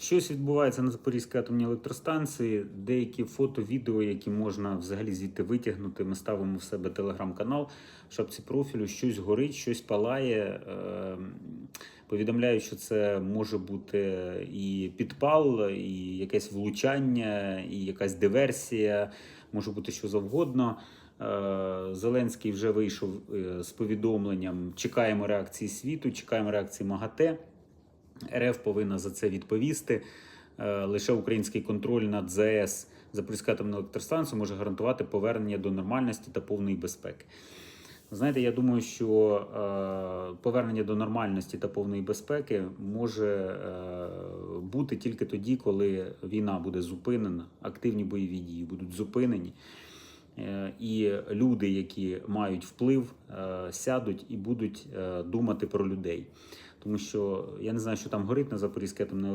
Щось відбувається на Запорізькій атомній електростанції. Деякі фото, відео, які можна взагалі звідти витягнути. Ми ставимо в себе телеграм-канал, в шапці профілю, щось горить, щось палає. Е, Повідомляють, що це може бути і підпал, і якесь влучання, і якась диверсія, може бути що завгодно. Е, Зеленський вже вийшов е, з повідомленням: чекаємо реакції світу, чекаємо реакції МАГАТЕ. РФ повинна за це відповісти. Е, Лише український контроль над ЗАЕС Запорізька атомна електростанція може гарантувати повернення до нормальності та повної безпеки. Знаєте, я думаю, що е, повернення до нормальності та повної безпеки може е, бути тільки тоді, коли війна буде зупинена, активні бойові дії будуть зупинені. Е, І люди, які мають вплив, е, сядуть і будуть е, думати про людей. Тому що я не знаю, що там горить на Запорізькій атомній